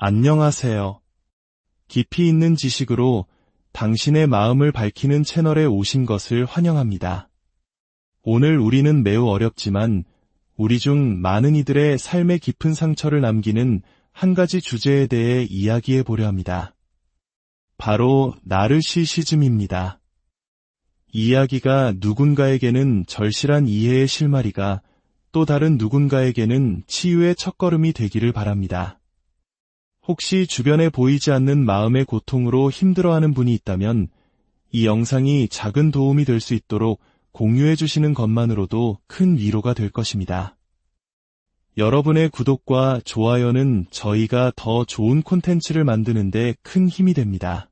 안녕하세요. 깊이 있는 지식으로 당신의 마음을 밝히는 채널에 오신 것을 환영합니다. 오늘 우리는 매우 어렵지만 우리 중 많은 이들의 삶의 깊은 상처를 남기는 한 가지 주제에 대해 이야기해 보려 합니다. 바로 나르시시즘입니다. 이야기가 누군가에게는 절실한 이해의 실마리가 또 다른 누군가에게는 치유의 첫걸음이 되기를 바랍니다. 혹시 주변에 보이지 않는 마음의 고통으로 힘들어하는 분이 있다면 이 영상이 작은 도움이 될 수 있도록 공유해 주시는 것만으로도 큰 위로가 될 것입니다. 여러분의 구독과 좋아요는 저희가 더 좋은 콘텐츠를 만드는데 큰 힘이 됩니다.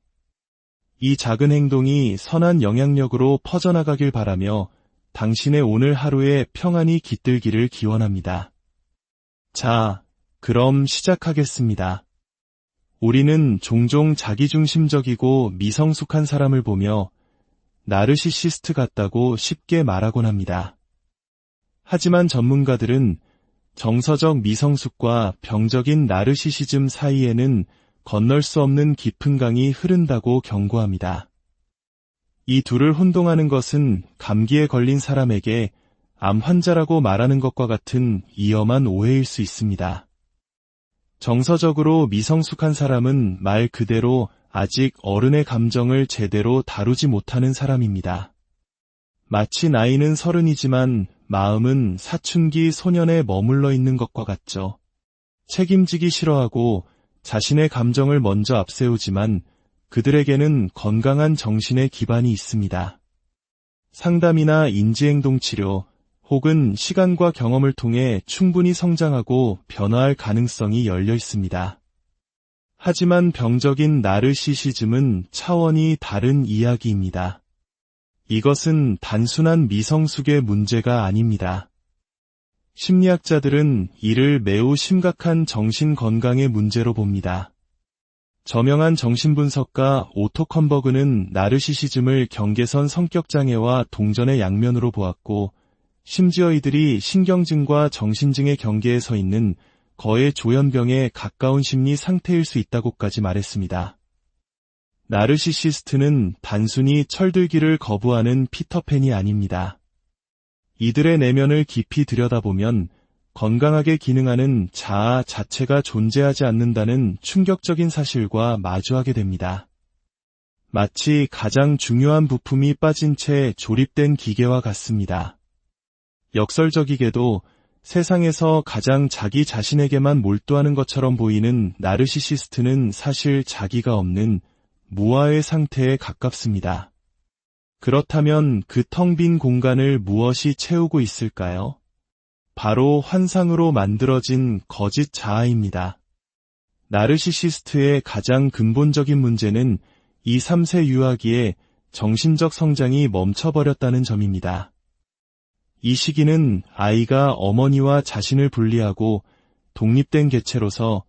이 작은 행동이 선한 영향력으로 퍼져나가길 바라며 당신의 오늘 하루에 평안이 깃들기를 기원합니다. 자, 그럼 시작하겠습니다. 우리는 종종 자기중심적이고 미성숙한 사람을 보며 나르시시스트 같다고 쉽게 말하곤 합니다. 하지만 전문가들은 정서적 미성숙과 병적인 나르시시즘 사이에는 건널 수 없는 깊은 강이 흐른다고 경고합니다. 이 둘을 혼동하는 것은 감기에 걸린 사람에게 암 환자라고 말하는 것과 같은 위험한 오해일 수 있습니다. 정서적으로 미성숙한 사람은 말 그대로 아직 어른의 감정을 제대로 다루지 못하는 사람입니다. 마치 나이는 서른이지만 마음은 사춘기 소년에 머물러 있는 것과 같죠. 책임지기 싫어하고 자신의 감정을 먼저 앞세우지만 그들에게는 건강한 정신의 기반이 있습니다. 상담이나 인지행동 치료, 혹은 시간과 경험을 통해 충분히 성장하고 변화할 가능성이 열려 있습니다. 하지만 병적인 나르시시즘은 차원이 다른 이야기입니다. 이것은 단순한 미성숙의 문제가 아닙니다. 심리학자들은 이를 매우 심각한 정신 건강의 문제로 봅니다. 저명한 정신분석가 오토 컨버그는 나르시시즘을 경계선 성격장애와 동전의 양면으로 보았고 심지어 이들이 신경증과 정신증의 경계에 서 있는 거의 조현병에 가까운 심리 상태일 수 있다고까지 말했습니다. 나르시시스트는 단순히 철들기를 거부하는 피터팬이 아닙니다. 이들의 내면을 깊이 들여다보면 건강하게 기능하는 자아 자체가 존재하지 않는다는 충격적인 사실과 마주하게 됩니다. 마치 가장 중요한 부품이 빠진 채 조립된 기계와 같습니다. 역설적이게도 세상에서 가장 자기 자신에게만 몰두하는 것처럼 보이는 나르시시스트는 사실 자기가 없는 무아의 상태에 가깝습니다. 그렇다면 그 텅 빈 공간을 무엇이 채우고 있을까요? 바로 환상으로 만들어진 거짓 자아입니다. 나르시시스트의 가장 근본적인 문제는 이 3세 유아기에 정신적 성장이 멈춰버렸다는 점입니다. 이 시기는 아이가 어머니와 자신을 분리하고 독립된 개체로서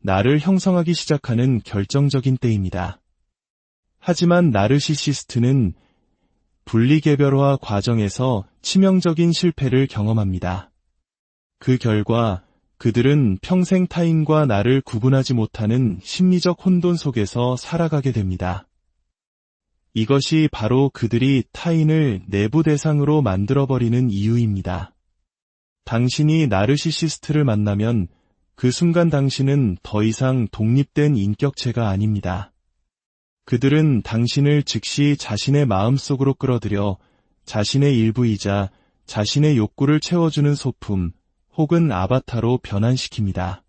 나를 형성하기 시작하는 결정적인 때입니다. 하지만 나르시시스트는 분리개별화 과정에서 치명적인 실패를 경험합니다. 그 결과 그들은 평생 타인과 나를 구분하지 못하는 심리적 혼돈 속에서 살아가게 됩니다. 이것이 바로 그들이 타인을 내부 대상으로 만들어버리는 이유입니다. 당신이 나르시시스트를 만나면 그 순간 당신은 더 이상 독립된 인격체가 아닙니다. 그들은 당신을 즉시 자신의 마음속으로 끌어들여 자신의 일부이자 자신의 욕구를 채워주는 소품 혹은 아바타로 변환시킵니다.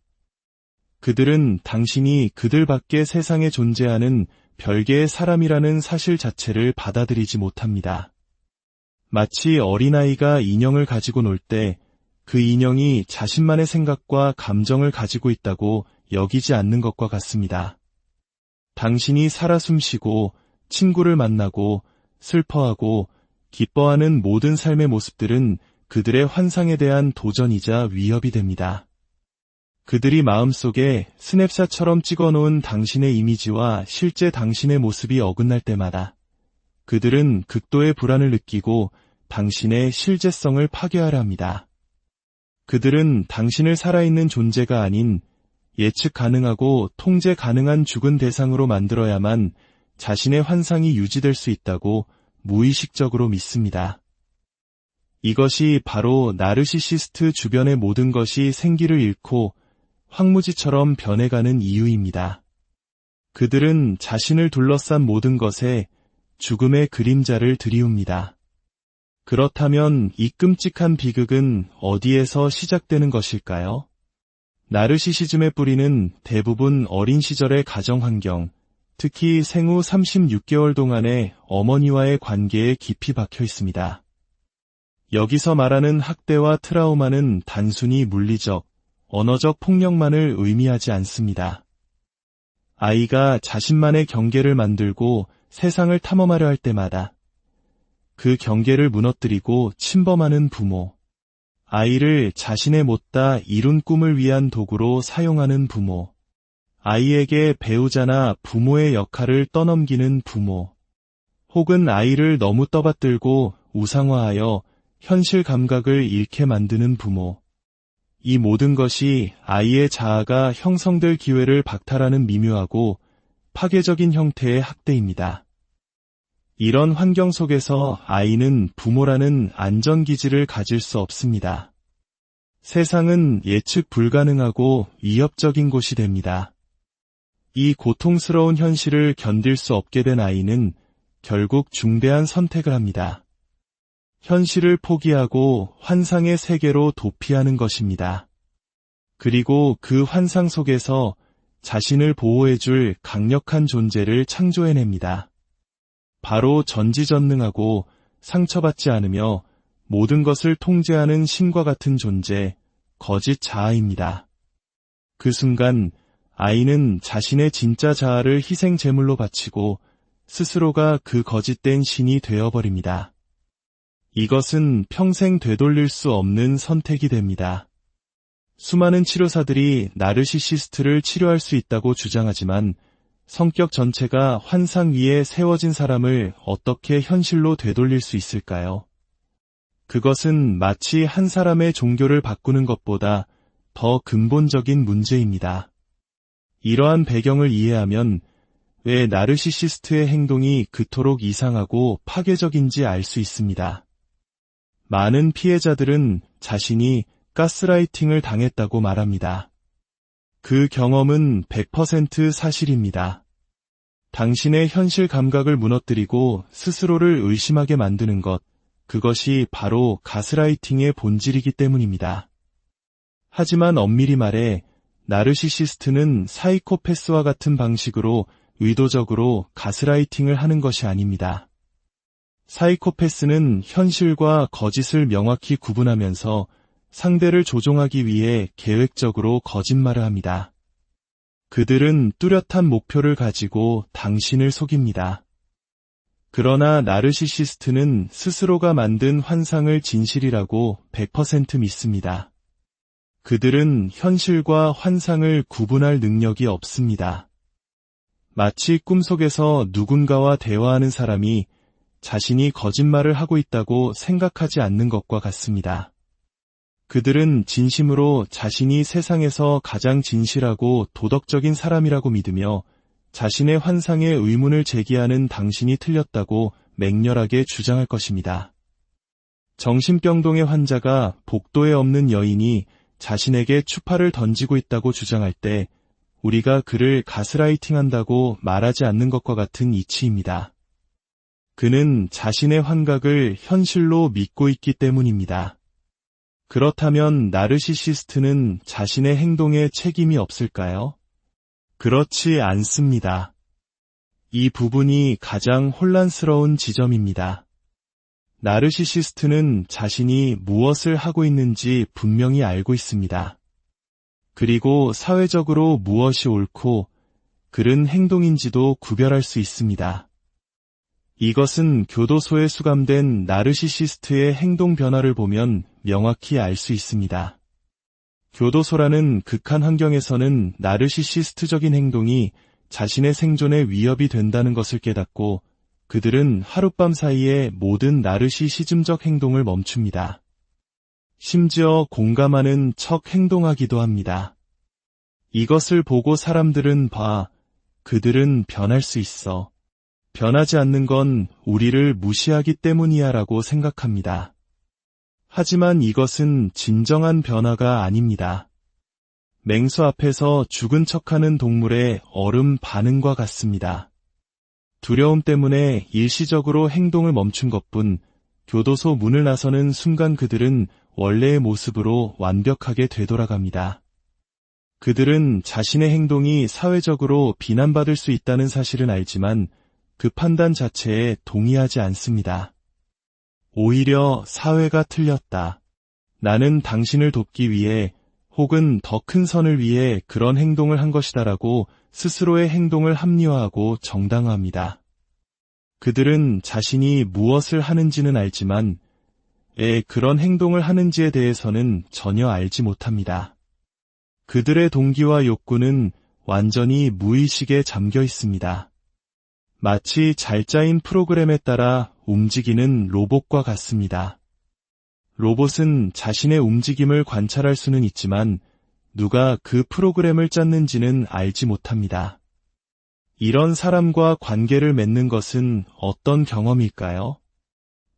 그들은 당신이 그들 밖의 세상에 존재하는 별개의 사람이라는 사실 자체를 받아들이지 못합니다. 마치 어린아이가 인형을 가지고 놀 때 그 인형이 자신만의 생각과 감정을 가지고 있다고 여기지 않는 것과 같습니다. 당신이 살아 숨쉬고 친구를 만나고 슬퍼하고 기뻐하는 모든 삶의 모습들은 그들의 환상에 대한 도전이자 위협이 됩니다. 그들이 마음속에 스냅샷처럼 찍어놓은 당신의 이미지와 실제 당신의 모습이 어긋날 때마다 그들은 극도의 불안을 느끼고 당신의 실제성을 파괴하려 합니다. 그들은 당신을 살아있는 존재가 아닌 예측 가능하고 통제 가능한 죽은 대상으로 만들어야만 자신의 환상이 유지될 수 있다고 무의식적으로 믿습니다. 이것이 바로 나르시시스트 주변의 모든 것이 생기를 잃고 황무지처럼 변해가는 이유입니다. 그들은 자신을 둘러싼 모든 것에 죽음의 그림자를 들이웁니다. 그렇다면 이 끔찍한 비극은 어디에서 시작되는 것일까요? 나르시시즘의 뿌리는 대부분 어린 시절의 가정 환경, 특히 생후 36개월 동안의 어머니와의 관계에 깊이 박혀 있습니다. 여기서 말하는 학대와 트라우마는 단순히 물리적, 언어적 폭력만을 의미하지 않습니다. 아이가 자신만의 경계를 만들고 세상을 탐험하려 할 때마다 그 경계를 무너뜨리고 침범하는 부모, 아이를 자신의 못다 이룬 꿈을 위한 도구로 사용하는 부모, 아이에게 배우자나 부모의 역할을 떠넘기는 부모, 혹은 아이를 너무 떠받들고 우상화하여 현실 감각을 잃게 만드는 부모. 이 모든 것이 아이의 자아가 형성될 기회를 박탈하는 미묘하고 파괴적인 형태의 학대입니다. 이런 환경 속에서 아이는 부모라는 안전기지를 가질 수 없습니다. 세상은 예측 불가능하고 위협적인 곳이 됩니다. 이 고통스러운 현실을 견딜 수 없게 된 아이는 결국 중대한 선택을 합니다. 현실을 포기하고 환상의 세계로 도피하는 것입니다. 그리고 그 환상 속에서 자신을 보호해줄 강력한 존재를 창조해냅니다. 바로 전지전능하고 상처받지 않으며 모든 것을 통제하는 신과 같은 존재, 거짓 자아입니다. 그 순간 아이는 자신의 진짜 자아를 희생 제물로 바치고 스스로가 그 거짓된 신이 되어버립니다. 이것은 평생 되돌릴 수 없는 선택이 됩니다. 수많은 치료사들이 나르시시스트를 치료할 수 있다고 주장하지만 성격 전체가 환상 위에 세워진 사람을 어떻게 현실로 되돌릴 수 있을까요? 그것은 마치 한 사람의 종교를 바꾸는 것보다 더 근본적인 문제입니다. 이러한 배경을 이해하면 왜 나르시시스트의 행동이 그토록 이상하고 파괴적인지 알 수 있습니다. 많은 피해자들은 자신이 가스라이팅을 당했다고 말합니다. 그 경험은 100% 사실입니다. 당신의 현실 감각을 무너뜨리고 스스로를 의심하게 만드는 것, 그것이 바로 가스라이팅의 본질이기 때문입니다. 하지만 엄밀히 말해 나르시시스트는 사이코패스와 같은 방식으로 의도적으로 가스라이팅을 하는 것이 아닙니다. 사이코패스는 현실과 거짓을 명확히 구분하면서 상대를 조종하기 위해 계획적으로 거짓말을 합니다. 그들은 뚜렷한 목표를 가지고 당신을 속입니다. 그러나 나르시시스트는 스스로가 만든 환상을 진실이라고 100% 믿습니다. 그들은 현실과 환상을 구분할 능력이 없습니다. 마치 꿈속에서 누군가와 대화하는 사람이 자신이 거짓말을 하고 있다고 생각하지 않는 것과 같습니다. 그들은 진심으로 자신이 세상에서 가장 진실하고 도덕적인 사람이라고 믿으며 자신의 환상에 의문을 제기하는 당신이 틀렸다고 맹렬하게 주장할 것입니다. 정신병동의 환자가 복도에 없는 여인이 자신에게 추파를 던지고 있다고 주장할 때 우리가 그를 가스라이팅 한다고 말하지 않는 것과 같은 이치입니다. 그는 자신의 환각을 현실로 믿고 있기 때문입니다. 그렇다면 나르시시스트는 자신의 행동에 책임이 없을까요? 그렇지 않습니다. 이 부분이 가장 혼란스러운 지점입니다. 나르시시스트는 자신이 무엇을 하고 있는지 분명히 알고 있습니다. 그리고 사회적으로 무엇이 옳고 그른 행동인지도 구별할 수 있습니다. 이것은 교도소에 수감된 나르시시스트의 행동 변화를 보면 명확히 알 수 있습니다. 교도소라는 극한 환경에서는 나르시시스트적인 행동이 자신의 생존에 위협이 된다는 것을 깨닫고 그들은 하룻밤 사이에 모든 나르시시즘적 행동을 멈춥니다. 심지어 공감하는 척 행동하기도 합니다. 이것을 보고 사람들은 봐, 그들은 변할 수 있어. 변하지 않는 건 우리를 무시하기 때문이야 라고 생각합니다. 하지만 이것은 진정한 변화가 아닙니다. 맹수 앞에서 죽은 척하는 동물의 얼음 반응과 같습니다. 두려움 때문에 일시적으로 행동을 멈춘 것뿐 교도소 문을 나서는 순간 그들은 원래의 모습으로 완벽하게 되돌아갑니다. 그들은 자신의 행동이 사회적으로 비난받을 수 있다는 사실은 알지만 그 판단 자체에 동의하지 않습니다. 오히려 사회가 틀렸다. 나는 당신을 돕기 위해 혹은 더 큰 선을 위해 그런 행동을 한 것이다라고 스스로의 행동을 합리화하고 정당화합니다. 그들은 자신이 무엇을 하는지는 알지만 에 그런 행동을 하는지에 대해서는 전혀 알지 못합니다. 그들의 동기와 욕구는 완전히 무의식에 잠겨 있습니다. 마치 잘 짜인 프로그램에 따라 움직이는 로봇과 같습니다. 로봇은 자신의 움직임을 관찰할 수는 있지만 누가 그 프로그램을 짰는지는 알지 못합니다. 이런 사람과 관계를 맺는 것은 어떤 경험일까요?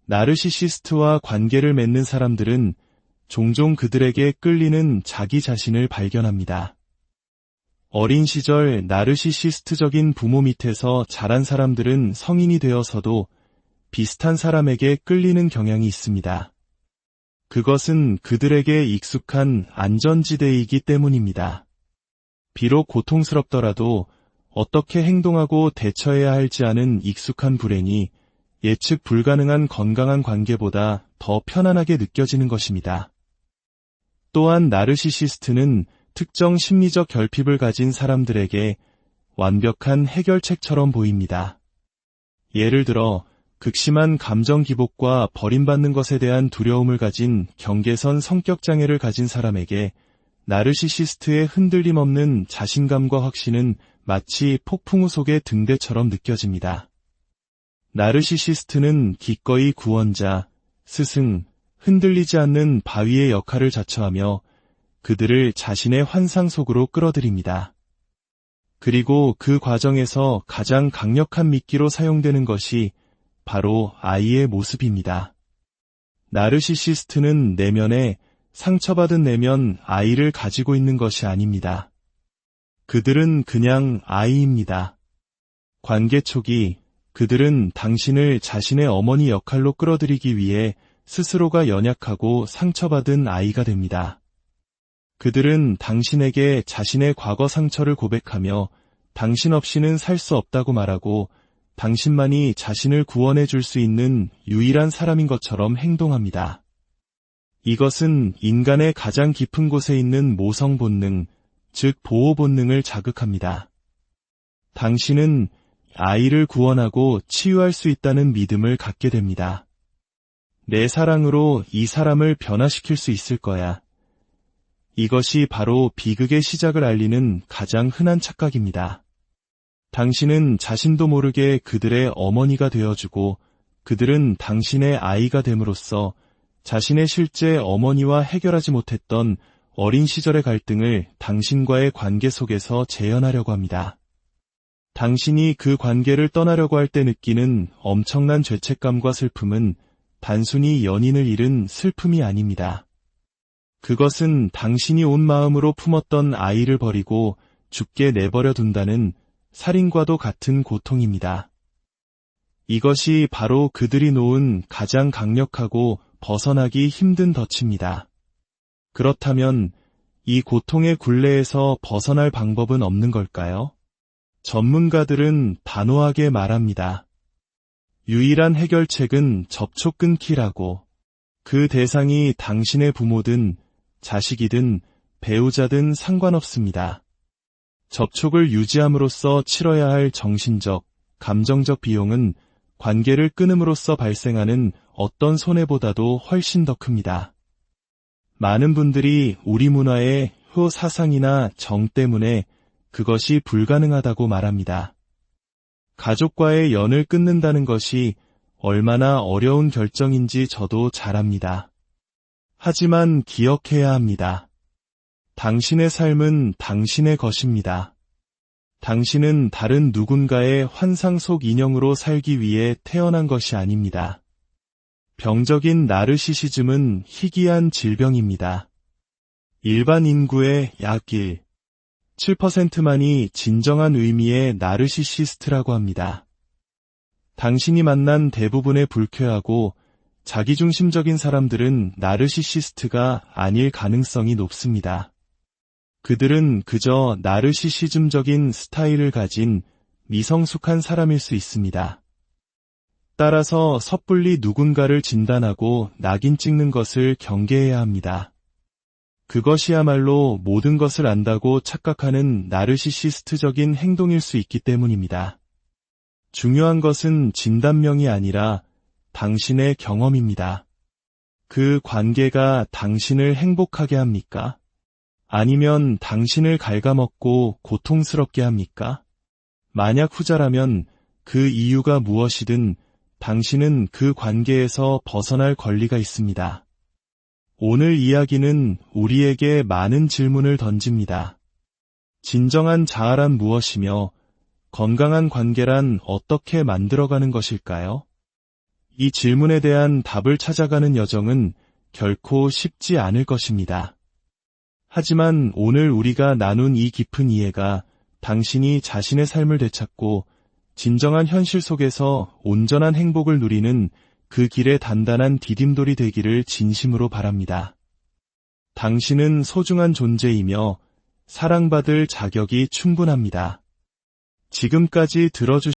나르시시스트와 관계를 맺는 사람들은 종종 그들에게 끌리는 자기 자신을 발견합니다. 어린 시절 나르시시스트적인 부모 밑에서 자란 사람들은 성인이 되어서도 비슷한 사람에게 끌리는 경향이 있습니다. 그것은 그들에게 익숙한 안전지대이기 때문입니다. 비록 고통스럽더라도 어떻게 행동하고 대처해야 할지 아는 익숙한 불행이 예측 불가능한 건강한 관계보다 더 편안하게 느껴지는 것입니다. 또한 나르시시스트는 특정 심리적 결핍을 가진 사람들에게 완벽한 해결책처럼 보입니다. 예를 들어 극심한 감정 기복과 버림받는 것에 대한 두려움을 가진 경계선 성격 장애를 가진 사람에게 나르시시스트의 흔들림 없는 자신감과 확신은 마치 폭풍우 속의 등대처럼 느껴집니다. 나르시시스트는 기꺼이 구원자, 스승, 흔들리지 않는 바위의 역할을 자처하며 그들을 자신의 환상 속으로 끌어들입니다. 그리고 그 과정에서 가장 강력한 미끼로 사용되는 것이 바로 아이의 모습입니다. 나르시시스트는 내면에 상처받은 내면 아이를 가지고 있는 것이 아닙니다. 그들은 그냥 아이입니다. 관계 초기 그들은 당신을 자신의 어머니 역할로 끌어들이기 위해 스스로가 연약하고 상처받은 아이가 됩니다. 그들은 당신에게 자신의 과거 상처를 고백하며 당신 없이는 살 수 없다고 말하고 당신만이 자신을 구원해 줄 수 있는 유일한 사람인 것처럼 행동합니다. 이것은 인간의 가장 깊은 곳에 있는 모성 본능, 즉 보호 본능을 자극합니다. 당신은 아이를 구원하고 치유할 수 있다는 믿음을 갖게 됩니다. 내 사랑으로 이 사람을 변화시킬 수 있을 거야. 이것이 바로 비극의 시작을 알리는 가장 흔한 착각입니다. 당신은 자신도 모르게 그들의 어머니가 되어주고 그들은 당신의 아이가 됨으로써 자신의 실제 어머니와 해결하지 못했던 어린 시절의 갈등을 당신과의 관계 속에서 재현하려고 합니다. 당신이 그 관계를 떠나려고 할 때 느끼는 엄청난 죄책감과 슬픔은 단순히 연인을 잃은 슬픔이 아닙니다. 그것은 당신이 온 마음으로 품었던 아이를 버리고 죽게 내버려 둔다는 살인과도 같은 고통입니다. 이것이 바로 그들이 놓은 가장 강력하고 벗어나기 힘든 덫입니다. 그렇다면 이 고통의 굴레에서 벗어날 방법은 없는 걸까요? 전문가들은 단호하게 말합니다. 유일한 해결책은 접촉 끊기라고 그 대상이 당신의 부모든 자식이든 배우자든 상관없습니다. 접촉을 유지함으로써 치러야 할 정신적, 감정적 비용은 관계를 끊음으로써 발생하는 어떤 손해보다도 훨씬 더 큽니다. 많은 분들이 우리 문화의 효 사상이나 정 때문에 그것이 불가능하다고 말합니다. 가족과의 연을 끊는다는 것이 얼마나 어려운 결정인지 저도 잘 압니다. 하지만 기억해야 합니다. 당신의 삶은 당신의 것입니다. 당신은 다른 누군가의 환상 속 인형으로 살기 위해 태어난 것이 아닙니다. 병적인 나르시시즘은 희귀한 질병입니다. 일반 인구의 약 1, 7%만이 진정한 의미의 나르시시스트라고 합니다. 당신이 만난 대부분의 불쾌하고 자기중심적인 사람들은 나르시시스트가 아닐 가능성이 높습니다. 그들은 그저 나르시시즘적인 스타일을 가진 미성숙한 사람일 수 있습니다. 따라서 섣불리 누군가를 진단하고 낙인 찍는 것을 경계해야 합니다. 그것이야말로 모든 것을 안다고 착각하는 나르시시스트적인 행동일 수 있기 때문입니다. 중요한 것은 진단명이 아니라 당신의 경험입니다. 그 관계가 당신을 행복하게 합니까? 아니면 당신을 갉아먹고 고통스럽게 합니까? 만약 후자라면 그 이유가 무엇이든 당신은 그 관계에서 벗어날 권리가 있습니다. 오늘 이야기는 우리에게 많은 질문을 던집니다. 진정한 자아란 무엇이며 건강한 관계란 어떻게 만들어가는 것일까요? 이 질문에 대한 답을 찾아가는 여정은 결코 쉽지 않을 것입니다. 하지만 오늘 우리가 나눈 이 깊은 이해가 당신이 자신의 삶을 되찾고 진정한 현실 속에서 온전한 행복을 누리는 그 길의 단단한 디딤돌이 되기를 진심으로 바랍니다. 당신은 소중한 존재이며 사랑받을 자격이 충분합니다. 지금까지 들어주신